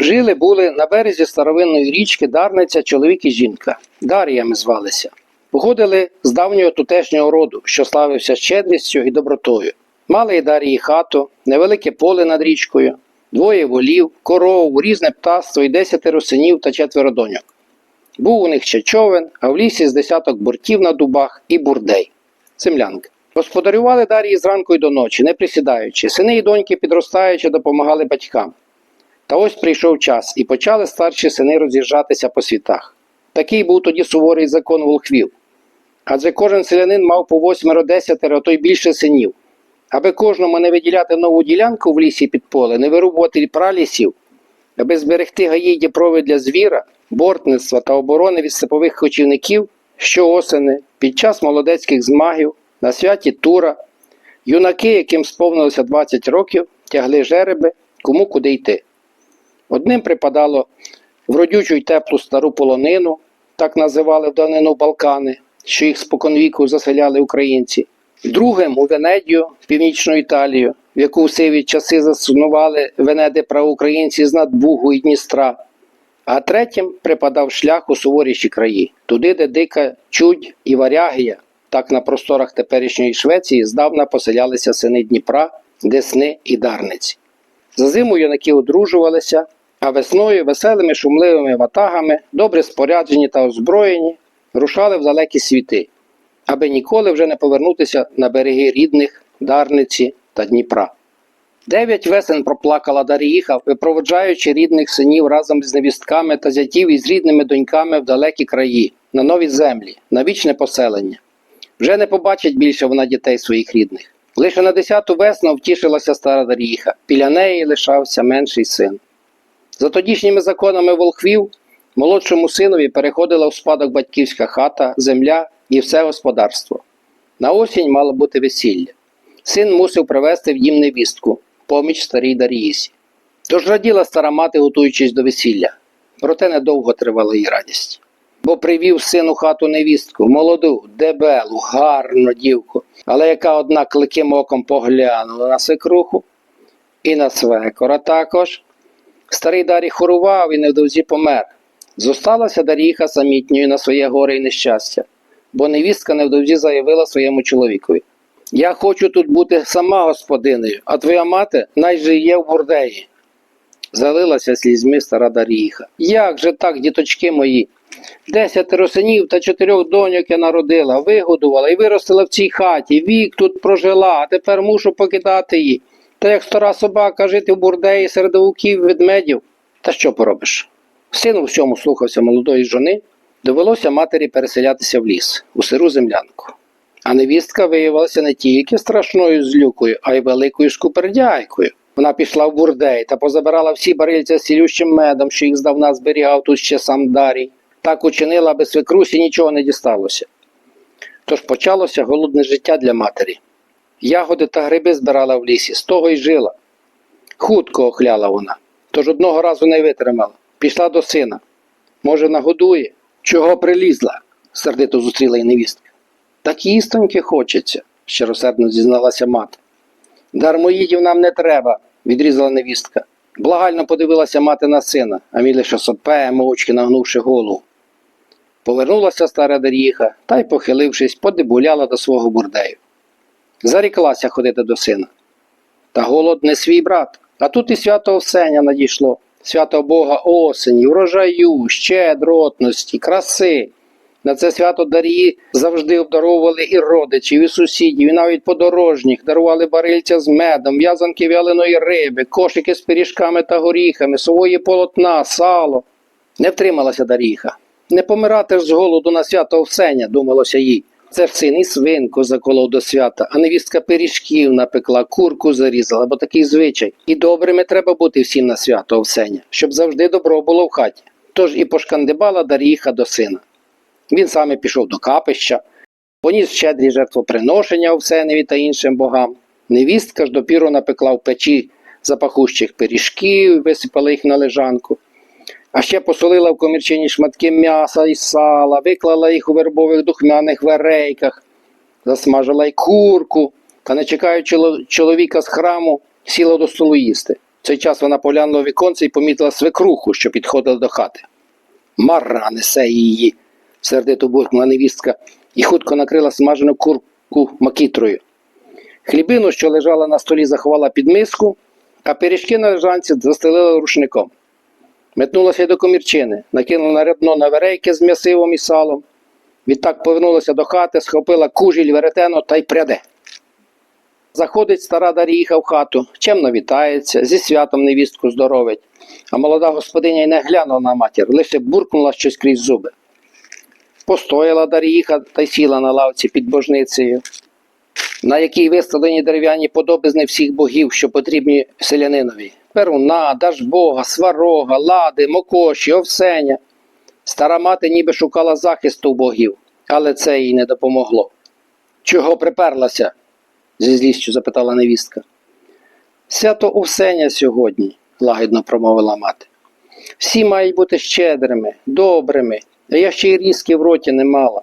Жили були на березі старовинної річки Дарниця чоловік і жінка. Дар'ями звалися. Походили з давнього тутешнього роду, що славився щедрістю і добротою. Мали й Дар'ї хату, невелике поле над річкою, двоє волів, корову, різне птаство і десятеро синів та четверо доньок. Був у них ще човен, а в лісі з десяток бортів на дубах і бурдей. Землянки. Господарювали Дар'ї зранку й до ночі, не присідаючи. Сини і доньки, підростаючи, допомагали батькам. Та ось прийшов час, і почали старші сини роз'їжджатися по світах. Такий був тоді суворий закон волхвів. Адже кожен селянин мав по восьмеро десятеро, а то й більше синів. Аби кожному не виділяти нову ділянку в лісі під поле, не вирубувати пралісів, аби зберегти гаї й діпрови для звіра, бортництва та оборони від степових кочівників, щоосени, під час молодецьких змагів, на святі Тура, юнаки, яким сповнилося 20 років, тягли жереби, кому куди йти. Одним припадало в родючу й теплу стару полонину, так називали в давнину Балкани, що їх споконвіку заселяли українці, другим у Венедію, північну Італію, в яку в сиві часи заснували венеди правоукраїнці з надбугу і Дністра, а третім припадав шлях у суворіші краї, туди, де дика чудь і варягія, так на просторах теперішньої Швеції здавна поселялися сини Дніпра, Десни і Дарниці. За зиму юнаки одружувалися, а весною веселими шумливими ватагами, добре споряджені та озброєні, рушали в далекі світи, аби ніколи вже не повернутися на береги рідних Дарниці та Дніпра. Дев'ять весен проплакала Даріїха, випроводжаючи рідних синів разом з невістками та зятів із рідними доньками в далекі краї, на нові землі, на вічне поселення. Вже не побачить більше вона дітей своїх рідних. Лише на десяту весну втішилася стара Даріїха, біля неї лишався менший син. За тодішніми законами волхвів, молодшому синові переходила в спадок батьківська хата, земля і все господарство. На осінь мало бути весілля. Син мусив привезти в дім невістку, поміч старій Даріїсі. Тож раділа стара мати, готуючись до весілля. Проте недовго тривала її радість. Бо привів син у хату невістку, молоду, дебелу, гарну дівку, але яка одна кликим оком поглянула на свекруху і на свекора також. Старий Дарій хорував і невдовзі помер. Зосталася Даріха самітньою на своє горе і нещастя, бо невістка невдовзі заявила своєму чоловікові. Я хочу тут бути сама господинею, а твоя мати найже є в бурдеї. Залилася слізьми стара Даріха. Як же так, діточки мої? Десятеро синів та чотирьох доньок я народила, вигодувала і виростила в цій хаті, вік тут прожила, а тепер мушу покидати її. Та як стара собака жити в бурдеї серед вовків ведмедів. Та що поробиш? Син у всьому слухався молодої жони, довелося матері переселятися в ліс, у сиру землянку. А невістка виявилася не тільки страшною злюкою, а й великою скупердяйкою. Вона пішла в бурдей та позабирала всі барильця з цілющим медом, що їх здавна зберігав тут ще сам Дарій. Так учинила, аби свекрусі нічого не дісталося. Тож почалося голодне життя для матері. Ягоди та гриби збирала в лісі, з того й жила. Хутко охляла вона, тож одного разу не витримала. Пішла до сина. Може, нагодує? Чого прилізла? сердито зустріла й невістка. Так їстоньки хочеться, щиросердно зізналася мати. Дармоїдів нам не треба, відрізала невістка. Благально подивилася мати на сина, а мій лише сопе, мовчки нагнувши голову. Повернулася стара Дар'їха та й, похилившись, подибуляла до свого бурдею. Заріклася ходити до сина. Та голод не свій брат, а тут і свято Овсеня надійшло, свято Бога осені, врожаю, щедротності, краси. На це свято Дар'ї завжди обдаровували і родичів, і сусідів, і навіть подорожніх, дарували барильця з медом, в'язанки вяленої риби, кошики з пиріжками та горіхами, сової полотна, сало. Не втрималася Даріха. Не помирати ж з голоду на свято Овсеня, думалося їй. Це син і свинку заколов до свята, а невістка пиріжків напекла, курку зарізала, бо такий звичай. І добрими треба бути всім на свято Овсеня, щоб завжди добро було в хаті. Тож і пошкандибала Даріха до сина. Він саме пішов до капища, поніс щедрі жертвоприношення Овсеневі та іншим богам. Невістка ж допіру напекла в печі запахущих пиріжків, висипала їх на лежанку. А ще посолила в комірчині шматки м'яса і сала, виклала їх у вербових духмяних верейках, засмажила й курку, та, не чекаючи чоловіка з храму, сіла до столу їсти. В цей час вона поглянула віконце і помітила свекруху, що підходила до хати. Мара несе її, сердито буркнула невістка і хутко накрила смажену курку макітрою. Хлібину, що лежала на столі, заховала під миску, а пиріжки на лежанці застелила рушником. Метнулася до комірчини, накинула на рядно на верейки з м'ясивом і салом. Відтак повернулася до хати, схопила кужіль, веретено та й пряде. Заходить стара Даріїха в хату, чемно вітається, зі святом невістку здоровить. А молода господиня й не глянула на матір, лише буркнула щось крізь зуби. Постояла Даріїха та й сіла на лавці під божницею, на якій виставлені дерев'яні подобизни всіх богів, що потрібні селянинові. Перуна, Дажбога, Сварога, Лади, Мокоші, Овсеня. Стара мати ніби шукала захисту богів, але це їй не допомогло. Чого приперлася? зі злістю запитала невістка. Свято Овсеня сьогодні, лагідно промовила мати. Всі мають бути щедрими, добрими, а я ще й різки в роті не мала.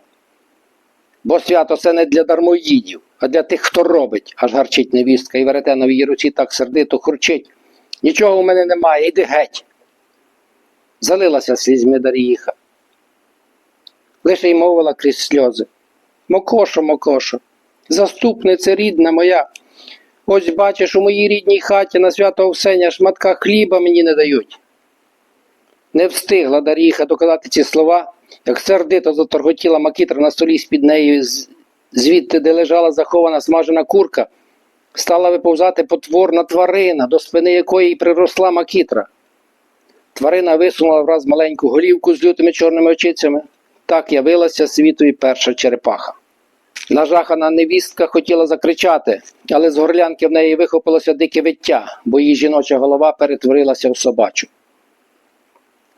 Бо свято це не для дармоїдів, а для тих, хто робить, аж гарчить невістка, і веретено в її руці так сердито хурчить. Нічого у мене немає, іди геть. Залилася слізьми Даріїха. Лише й мовила крізь сльози. Мокошо, Мокошо, заступниця рідна моя. Ось бачиш, у моїй рідній хаті на свято Овсеня шматка хліба мені не дають. Не встигла Даріха доказати ці слова, як сердито заторготіла макітра на столі з-під нею, з- звідти, де лежала захована смажена курка, стала виповзати потворна тварина, до спини якої приросла макітра. Тварина висунула враз маленьку голівку з лютими чорними очицями. Так явилася світові перша черепаха. Нажахана невістка хотіла закричати, але з горлянки в неї вихопилося дике виття, бо її жіноча голова перетворилася в собачу.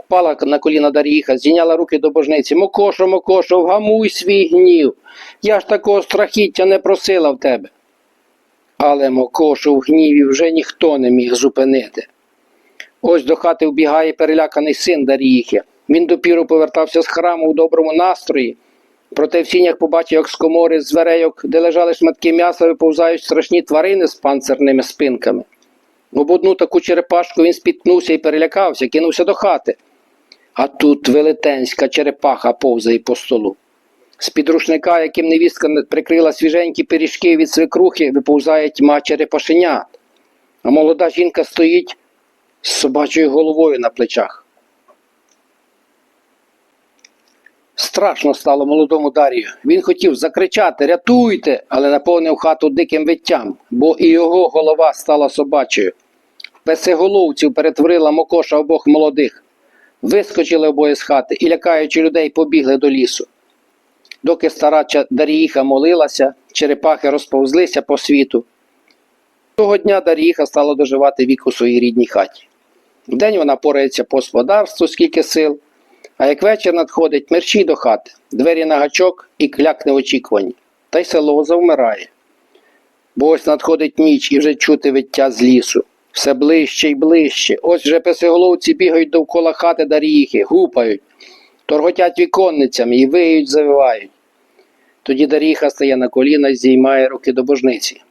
Впала на коліна Даріха, зійняла руки до божниці. Мокошо, Мокошо, вгамуй свій гнів. Я ж такого страхіття не просила в тебе. Але Мокошу в гніві вже ніхто не міг зупинити. Ось до хати вбігає переляканий син Даріїхи. Він допіру повертався з храму у доброму настрої. Проте в сінях побачив, як з комори з дверейок, де лежали шматки м'яса, виповзають страшні тварини з панцирними спинками. Об одну таку черепашку він спіткнувся і перелякався, кинувся до хати. А тут велетенська черепаха повзає по столу. З під рушника, яким невістка не- прикрила свіженькі пиріжки від свекрухи, виповзає тьма черепашенят. А молода жінка стоїть з собачою головою на плечах. Страшно стало молодому Дарію. Він хотів закричати Рятуйте, але наповнив хату диким виттям, бо і його голова стала собачою. Песеголовців перетворила мокоша обох молодих. Вискочили обоє з хати і, лякаючи людей, побігли до лісу. Доки стара Даріїха молилася, черепахи розповзлися по світу. Того дня Даріїха стала доживати вік у своїй рідній хаті. Вдень вона порається по господарству, скільки сил, а як вечір надходить, мерщій до хати, двері на гачок і клякне в очікуванні. Та й село завмирає. Бо ось надходить ніч і вже чути виття з лісу. Все ближче й ближче. Ось вже песиголовці бігають довкола хати Даріїхи, гупають, торготять віконницями і виють, завивають. Тоді Даріха стає на коліна і здіймає руки до божниці.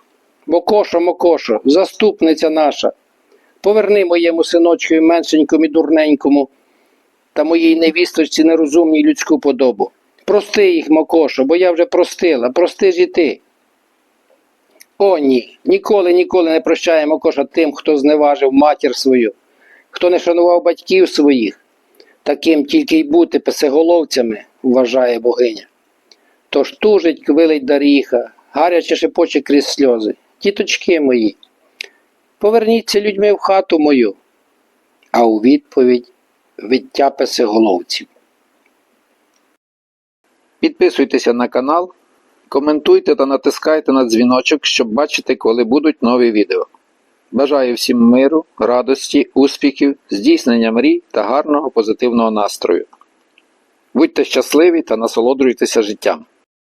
Мокошо, Мокошо, заступниця наша, поверни моєму синочкові меншенькому і дурненькому та моїй невісточці нерозумній людську подобу. Прости їх, Мокошо, бо я вже простила, прости ж і ти. О, ні, ніколи, ніколи не прощає Мокоша тим, хто зневажив матір свою, хто не шанував батьків своїх. Таким тільки й бути песеголовцями, вважає богиня. Тож тужить квилить Даріха, гаряче шепоче крізь сльози. Тіточки мої, поверніться людьми в хату мою. А у відповідь виття песеголовців. Підписуйтеся на канал, коментуйте та натискайте на дзвіночок, щоб бачити, коли будуть нові відео. Бажаю всім миру, радості, успіхів, здійснення мрій та гарного позитивного настрою. Будьте щасливі та насолоджуйтеся життям.